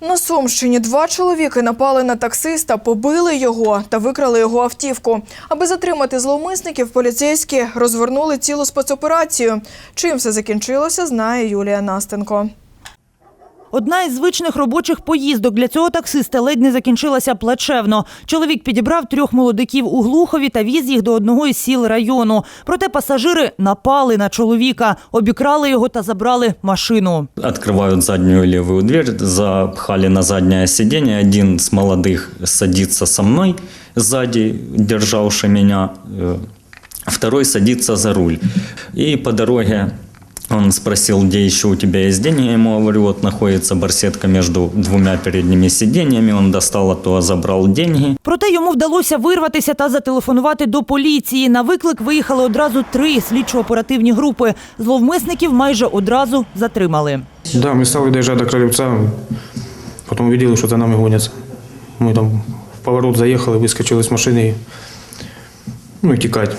На Сумщині два чоловіки напали на таксиста, побили його та викрали його автівку. Аби затримати зловмисників, поліцейські розвернули цілу спецоперацію. Чим все закінчилося, знає Юлія Настенко. Одна із звичних робочих поїздок для цього таксиста ледь не закінчилася плачевно. Чоловік підібрав трьох молодиків у Глухові та віз їх до одного із сіл району. Проте пасажири напали на чоловіка, обікрали його та забрали машину. Открывают заднюю левую дверь, запхали на заднее сиденье. Один с молодых садится со мной сзади, державший меня. э, Второй садится за руль. И по дороге он спросил, где еще у тебя есть деньги. Я ему говорю, вот находится барсетка между двумя передними сиденьями. Он достал оттуда, забрал деньги. Проте йому вдалося вирватися та зателефонувати до поліції. На виклик виїхали одразу три слідчо-оперативні групи. Зловмисників майже одразу затримали. Да, мы стали доезжать до Кролевца, потом увидели, что за нами гонятся. Мы там в поворот заехали, выскочили с машины и ну, и текать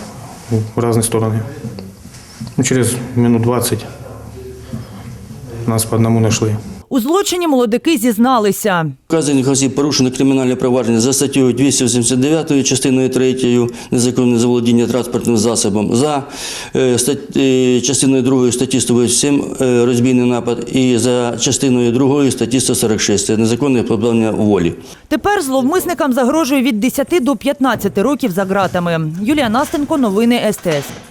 в разные стороны. Ну, через минут 20 нас по одному нашли. У злочині молодики зізналися. Вказаних осіб порушено кримінальне провадження за статтею 289 частиною 3 незаконне заволодіння транспортним засобом, за е, е, частиною 2 статті 187 е, розбійний напад і за частиною 2 статті 146 це незаконне позбавлення волі. Тепер зловмисникам загрожує від 10 до 15 років за ґратами. Юлія Настенко, новини СТС.